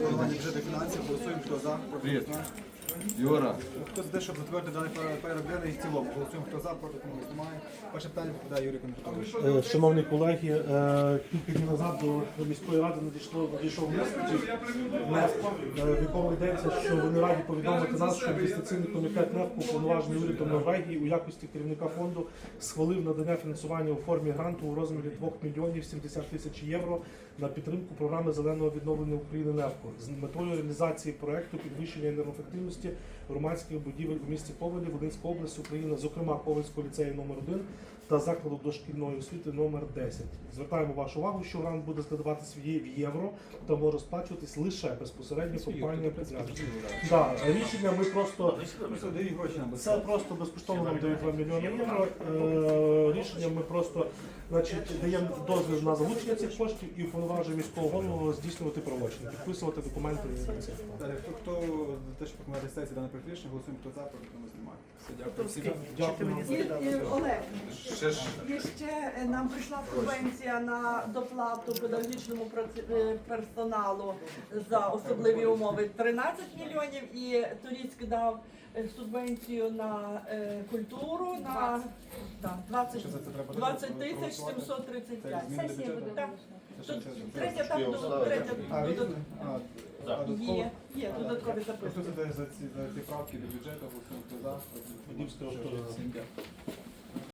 бюджету фінансів. Голосуємо, хто за, Привіт. Юра, Хто за те, щоб затвердити даний порядок денний в цілому? Голосуємо, хто за, проти кого немає. Перше питання відповідає Юрій Константинович. Е, Шановні колеги, е, кілька днів назад до міської ради надійшло надійшов лист НЕФКО, е, в якому йдеться, що вони раді повідомити нас, що інвестиційний комітет НЕФКО, уповноважений урядом Норвегії у якості керівника фонду схвалив надання фінансування у формі гранту у розмірі 2 мільйонів 70 тисяч євро на підтримку програми зеленого відновлення України НЕФКО з метою реалізації проекту підвищення енергоефективності громадських будівель у місті Ковелі, Волинська область, Україна, зокрема Ковельського ліцею номер 1 та закладу дошкільної освіти номер 10. Звертаємо вашу увагу, що грант буде складатися в в євро та може сплачуватись лише безпосередньо компанія. Так, рішення ми просто це просто безкоштовно нам дають 2 мільйони євро. Е, Рішення ми просто значить, даємо дозвіл на залучення цих коштів і уповноважуємо міського голову здійснювати правочини, підписувати документи. Далі, хто, хто за те, щоб прокоментувати сесії дане проект рішення, голосуємо, хто за, кого немає. Все, дякую. І, Олег, ще ж і ще е, нам прийшла субвенція на доплату педагогічному праці- е, персоналу за особливі умови 13 мільйонів і Туріцьк дав е, субвенцію на е, культуру на да, 20, Що за це треба 20 тисяч проголосувати? 735. Це зміни до бюджету? Так. Тут Третя там до- третя А, додат- А, а, додатково? є, є додаткові Хто записки. за за ці, за ці правки до бюджету, хто за, дякую.